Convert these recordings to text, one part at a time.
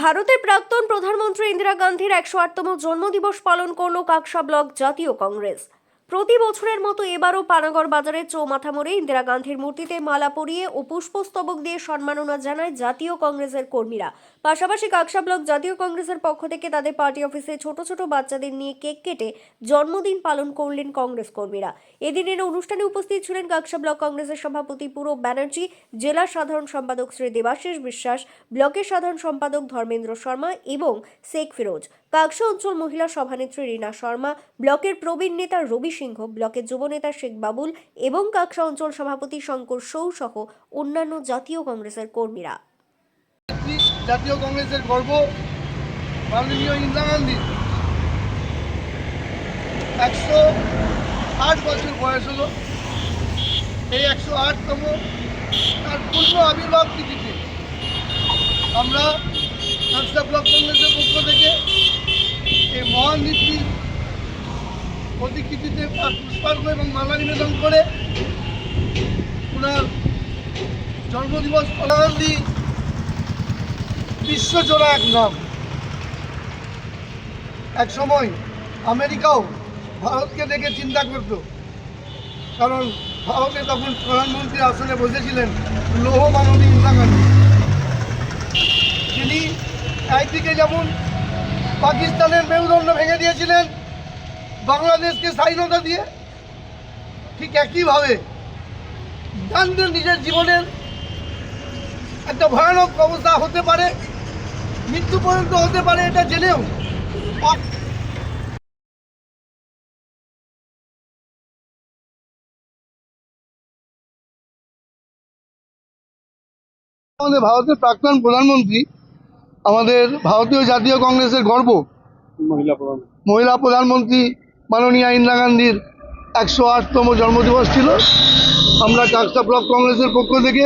ভারতের প্রাক্তন প্রধানমন্ত্রী ইন্দিরা গান্ধীর একশো আটতম জন্মদিবস পালন করল কাকসা ব্লক জাতীয় কংগ্রেস। প্রতি বছরের মতো এবারও পানাগড় বাজারের চৌমাথা মোড়ে ইন্দিরা গান্ধীর মূর্তিতে মালা পরিয়ে ও পুষ্পস্তবক দিয়ে সম্মাননা জানায় জাতীয় কংগ্রেসের কর্মীরা। পাশাপাশি কাকসা ব্লক জাতীয় কংগ্রেসের পক্ষ থেকে তাদের পার্টি অফিসে ছোট ছোট বাচ্চাদের নিয়ে কেক কেটে জন্মদিন পালন করলেন কংগ্রেস কর্মীরা। এদিনের অনুষ্ঠানে উপস্থিত ছিলেন কাকসা ব্লক কংগ্রেসের সভাপতি পুরব ব্যানার্জি, জেলা সাধারণ সম্পাদক শ্রী দেবাশিস বিশ্বাস, ব্লকের সাধারণ সম্পাদক ধর্মেন্দ্র শর্মা এবং শেখ ফিরোজ। কাকসা অঞ্চল মহিলা সভানেত্রী রীনা শর্মা, ব্লকের প্রবীণ নেতা রবি সিংহ, ব্লকের যুব নেতা শেখ বাবুল এবং কাকসা অঞ্চল সভাপতি শঙ্কর সৌ সহ অন্যান্য জাতীয় কংগ্রেসের কর্মীরা। জাতীয় কংগ্রেসের গর্ব, মাননীয় ইন্দিরা গান্ধী, একশো আট বছর বয়স হলো। এই একশো আটতম তার পূর্ণ আবির্ভাব তিথিতে আমরা সংস্থা ব্লক কংগ্রেসের পক্ষ থেকে এই মহান নীতির প্রতিকৃতিতে পুষ্পার্ঘ এবং মালা নিবেদন করে ওনার জন্মদিবস গান্ধী বিশ্বজোড়া এক নাম। এক সময় আমেরিকাও ভারতকে দেখে চিন্তা করত, কারণ ভারতে তখন প্রধানমন্ত্রী আসনে বসেছিলেন লৌহ মানবী ইন্দিরা গান্ধী। তিনি একদিকে যেমন পাকিস্তানের মেরুদণ্ড ভেঙে দিয়েছিলেন, বাংলাদেশকে স্বাধীনতা দিয়ে ঠিক একইভাবে গান্ধী নিজের জীবনের একটা ভয়ানক অবস্থা হতে পারে মৃত্যু পর্যন্ত হতে পারে এটা জেনেও। আমাদের ভারতের প্রাক্তন প্রধানমন্ত্রী আমাদের ভারতীয় জাতীয় কংগ্রেসের গর্ব। মহিলা প্রধানমন্ত্রী মাননীয়া ইন্দিরা গান্ধীর একশো আটতম জন্মদিবস ছিল। আমরা কাকসা ব্লক কংগ্রেসের পক্ষ থেকে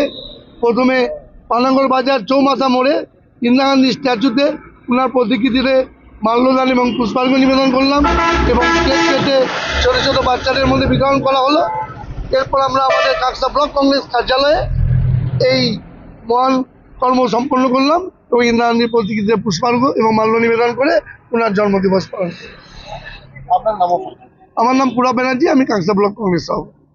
প্রথমে পানাগড় বাজার চৌমাথা মোড়ে ইন্দিরা গান্ধী স্ট্যাচুতে ওনার প্রতিকৃতিতে মাল্যদান এবং পুষ্পার্ঘ নিবেদন করলাম এবং কেক কেটে ছোটো ছোটো বাচ্চাদের মধ্যে বিতরণ করা হলো। এরপর আমরা আমাদের কাকসা ব্লক কংগ্রেস কার্যালয়ে এই মহান কর্ম সম্পন্ন করলাম এবং ইন্দিরা গান্ধীর প্রতিকৃতিতে পুষ্পার্ঘ এবং মাল্য নিবেদন করে ওনার জন্মদিবস পালন। আপনার নামও আমার নাম পুরা ব্যানার্জি আমি কাংসা ব্লক কংগ্রেস সভাপতি।